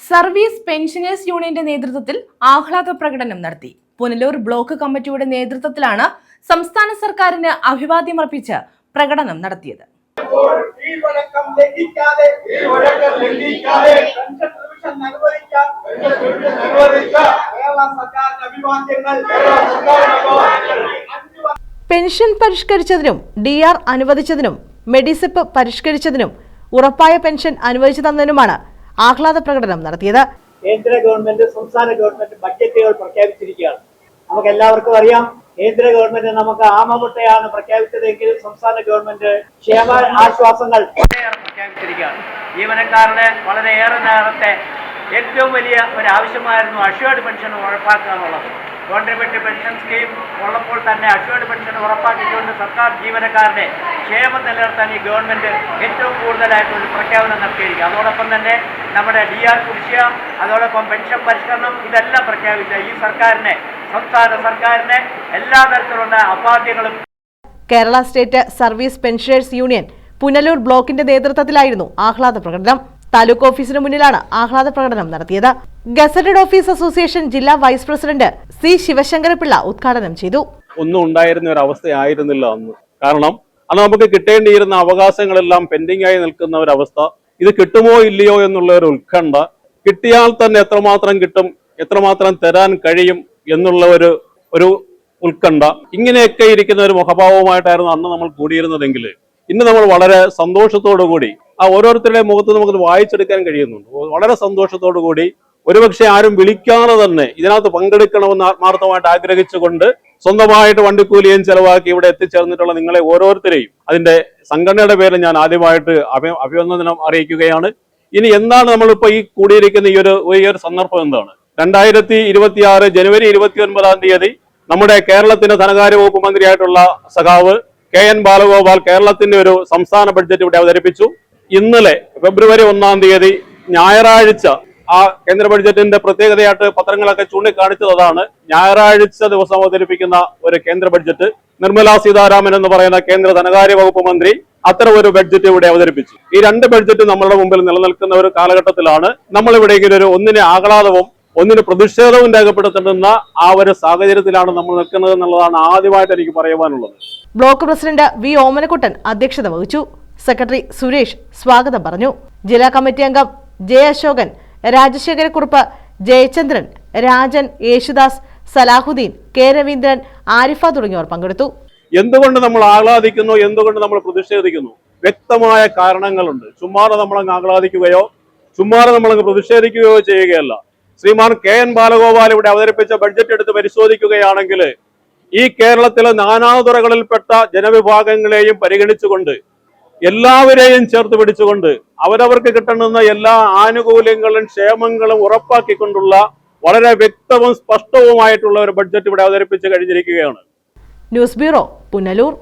Service pensioners യൂണിയന്റെ നേതൃത്വത്തിൽ ആഹ്ലാദ പ്രകടനം നടത്തി. പുനലൂർ ബ്ലോക്ക് കമ്മിറ്റിയുടെ നേതൃത്വത്തിലാണ് സംസ്ഥാന സർക്കാരിന് അഭിവാദ്യമർപ്പിച്ച് പ്രകടനം നടത്തിയത്. പെൻഷൻ പരിഷ്കരിച്ചതിനും ഡി ആർ അനുവദിച്ചതിനും മെഡിസിപ്പ് പരിഷ്കരിച്ചതിനും ഉറപ്പായ പെൻഷൻ അനുവദിച്ചു തന്നതിനുമാണ് ആഹ്ലാദ പ്രകടനം നടത്തിയത്. കേന്ദ്ര ഗവൺമെന്റ് സംസ്ഥാന ഗവൺമെന്റ് ബഡ്ജറ്റുകൾ പ്രഖ്യാപിച്ചിരിക്കുകയാണ്. നമുക്ക് എല്ലാവർക്കും അറിയാം കേന്ദ്ര ഗവൺമെന്റ് നമുക്ക് ആമമുട്ടയാണ് പ്രഖ്യാപിച്ചതെങ്കിൽ സംസ്ഥാന ഗവൺമെന്റ് ക്ഷേമ ആശ്വാസങ്ങൾ പ്രഖ്യാപിച്ചിരിക്കുകയാണ്. ജീവനക്കാരുടെ വളരെയേറെ നേരത്തെ ഏറ്റവും വലിയ ഒരു ആവശ്യമായിരുന്നു അഷ്വേർഡ് പെൻഷൻ ഉറപ്പാക്കുക എന്നുള്ളത്. കോൺട്രിബ്യൂട്ടറി പെൻഷൻ സ്കീം ഉള്ളപ്പോൾ തന്നെ അഷ്വേർഡ് പെൻഷൻ ഉറപ്പാക്കിക്കൊണ്ട് സർക്കാർ ജീവനക്കാരുടെ ക്ഷേമം നിലനിർത്താൻ ഈ ഗവൺമെന്റ് ഏറ്റവും കൂടുതലായിട്ട് ഒരു പ്രഖ്യാപനം നടത്തിയിരിക്കുക അതോടൊപ്പം തന്നെ നമ്മുടെ ഡി ആർ കുടിശ്ശിക അതോടൊപ്പം പെൻഷൻ പരിഷ്കരണം ഇതെല്ലാം പ്രഖ്യാപിച്ച ഈ സർക്കാരിനെ സംസ്ഥാന സർക്കാരിനെ എല്ലാ തരത്തിലുള്ള അപാദ്യങ്ങളും Kerala state service pensioners union Punalur ബ്ലോക്കിന്റെ നേതൃത്വത്തിലായിരുന്നു ആഹ്ലാദ പ്രകടനം. താലൂക്ക് ഓഫീസിന് മുന്നിലാണ് ആഹ്ലാദ പ്രകടനം നടത്തിയത്. ഗസറ്റഡ് ഓഫീസ് അസോസിയേഷൻ ജില്ലാ വൈസ് പ്രസിഡന്റ് സി ശിവശങ്കരപിള്ള ഉദ്ഘാടനം ചെയ്തു. ഒന്നും ഉണ്ടായിരുന്ന ഒരു അവസ്ഥയായിരുന്നില്ല അന്ന്. കാരണം അന്ന് നമുക്ക് കിട്ടേണ്ടിയിരുന്ന അവകാശങ്ങളെല്ലാം പെൻഡിംഗ് ആയി നിൽക്കുന്ന ഒരു അവസ്ഥ. ഇത് കിട്ടുമോ ഇല്ലയോ എന്നുള്ള ഒരു ഉത്കണ്ഠ. കിട്ടിയാൽ തന്നെ എത്രമാത്രം കിട്ടും എത്രമാത്രം തരാൻ കഴിയും എന്നുള്ള ഒരു ഒരു ഉത്കണ്ഠ. ഇങ്ങനെയൊക്കെ ഇരിക്കുന്ന ഒരു മുഖഭാവമായിട്ടായിരുന്നു അന്ന് നമ്മൾ കൂടിയിരുന്നതെങ്കിൽ. ഇന്ന് നമ്മൾ വളരെ സന്തോഷത്തോടു കൂടി ആ ഓരോരുത്തരുടെ മുഖത്ത് നമുക്ക് വായിച്ചെടുക്കാൻ കഴിയുന്നുണ്ട്. വളരെ സന്തോഷത്തോടു കൂടി ഒരുപക്ഷെ ആരും വിളിക്കാതെ തന്നെ ഇതിനകത്ത് പങ്കെടുക്കണമെന്ന് ആത്മാർത്ഥമായിട്ട് ആഗ്രഹിച്ചുകൊണ്ട് സ്വന്തമായിട്ട് വണ്ടിക്കൂലിയും ചെലവാക്കി ഇവിടെ എത്തിച്ചേർന്നിട്ടുള്ള നിങ്ങളെ ഓരോരുത്തരെയും അതിന്റെ സംഘടനയുടെ പേരിൽ ഞാൻ ആദ്യമായിട്ട് അഭി അഭിനന്ദനം അറിയിക്കുകയാണ്. ഇനി എന്താണ് നമ്മളിപ്പോ ഈ കൂടിയിരിക്കുന്ന ഈ ഒരു ഈ ഒരു സന്ദർഭം എന്താണ്? രണ്ടായിരത്തി ഇരുപത്തി ആറ് ജനുവരി ഇരുപത്തി ഒൻപതാം തീയതി നമ്മുടെ കേരളത്തിന്റെ ധനകാര്യ വകുപ്പ് മന്ത്രിയായിട്ടുള്ള സഖാവ് കെ എൻ ബാലഗോപാൽ കേരളത്തിന്റെ ഒരു സംസ്ഥാന ബഡ്ജറ്റ് ഇവിടെ അവതരിപ്പിച്ചു. ഇന്നലെ ഫെബ്രുവരി ഒന്നാം തീയതി ഞായറാഴ്ച ആ കേന്ദ്ര ബഡ്ജറ്റിന്റെ പ്രത്യേകതയായിട്ട് പത്രങ്ങളൊക്കെ ചൂണ്ടിക്കാണിച്ചത് അതാണ്. ഞായറാഴ്ച ദിവസം അവതരിപ്പിക്കുന്ന ഒരു കേന്ദ്ര ബഡ്ജറ്റ് നിർമ്മല സീതാരാമൻ എന്ന് പറയുന്ന കേന്ദ്ര ധനകാര്യ വകുപ്പ് മന്ത്രി അത്തരം ഒരു ബഡ്ജറ്റ് ഇവിടെ അവതരിപ്പിച്ചു. ഈ രണ്ട് ബഡ്ജറ്റ് നമ്മളുടെ മുമ്പിൽ നിലനിൽക്കുന്ന ഒരു കാലഘട്ടത്തിലാണ് നമ്മൾ ഇവിടെയെങ്കിലും ഒരു ഒന്നിനെ ആഹ്ലാദവും ഒന്നിന് പ്രതിഷേധവും രേഖപ്പെടുത്തേണ്ടുന്ന ആ ഒരു സാഹചര്യത്തിലാണ് നമ്മൾ നിൽക്കുന്നത് എന്നുള്ളതാണ് ആദ്യമായിട്ട് എനിക്ക് പറയുവാനുള്ളത്. ബ്ലോക്ക് പ്രസിഡന്റ് വി ഓമനക്കുട്ടൻ അധ്യക്ഷത വഹിച്ചു. സെക്രട്ടറി സുരേഷ് സ്വാഗതം പറഞ്ഞു. ജില്ലാ കമ്മിറ്റി അംഗം ജെ അശോകൻ രാജശേഖരക്കുറുപ്പ് ജയചന്ദ്രൻ രാജൻ യേശുദാസ് സലാഹുദ്ദീൻ കെ രവീന്ദ്രൻ ആരിഫ തുടങ്ങിയവർ പങ്കെടുത്തു. എന്തുകൊണ്ട് നമ്മൾ ആഹ്ലാദിക്കുന്നു? എന്തുകൊണ്ട് നമ്മൾ പ്രതിഷേധിക്കുന്നു? വ്യക്തമായ കാരണങ്ങളുണ്ട്. ചുമ്മാതെ നമ്മളങ്ങ് ആഹ്ലാദിക്കുകയോ ചുമ്മാതെ നമ്മളങ്ങ് പ്രതിഷേധിക്കുകയോ ചെയ്യുകയല്ല. ശ്രീമാൻ കെ എൻ ബാലഗോപാൽ ഇവിടെ അവതരിപ്പിച്ച ബഡ്ജറ്റ് എടുത്ത് പരിശോധിക്കുകയാണെങ്കിൽ ഈ കേരളത്തിലെ നാനാതുറകളിൽപ്പെട്ട ജനവിഭാഗങ്ങളെയും പരിഗണിച്ചുകൊണ്ട് എല്ലാവരെയും ചേർത്ത് പിടിച്ചുകൊണ്ട് അവരവർക്ക് കിട്ടുന്ന എല്ലാ ആനുകൂല്യങ്ങളും ക്ഷേമങ്ങളും ഉറപ്പാക്കിക്കൊണ്ടുള്ള വളരെ വ്യക്തവും സ്പഷ്ടവുമായിട്ടുള്ള ഒരു ബഡ്ജറ്റ് ഇവിടെ അവതരിപ്പിച്ച് കഴിഞ്ഞിരിക്കുകയാണ്. News bureau Punalur.